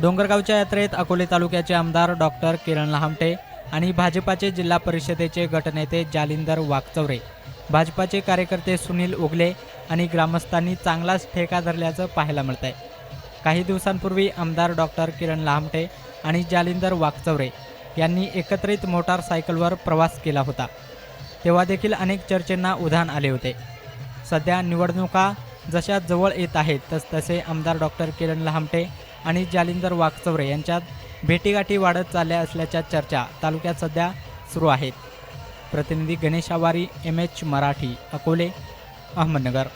डोंगरगावच्या यात्रेत अकोले तालुक्याचे आमदार डॉक्टर किरण लहामटे आणि भाजपाचे जिल्हा परिषदेचे गटनेते जालिंदर वाकचौरे. भाजपाचे कार्यकर्ते सुनील उगले आणि ग्रामस्थांनी चांगलाच ठेका धरल्याचं पाहायला मिळतंय. काही दिवसांपूर्वी आमदार डॉक्टर किरण लहामटे आणि जालिंदर वाकचौरे यांनी एकत्रित मोटारसायकलवर प्रवास केला होता. तेव्हा देखील अनेक चर्चेंना उधाण आले होते. सध्या निवडणुका जशा जवळ येत आहेत तस तसे आमदार डॉक्टर किरण लहामटे आणि जालिंदर वाघचौरे यांच्यात भेटीगाठी वाढत चालल्या असल्याच्या चर्चा तालुक्यात सध्या सुरू आहेत. प्रतिनिधी गणेश आवारी एम एच मराठी अकोले अहमदनगर.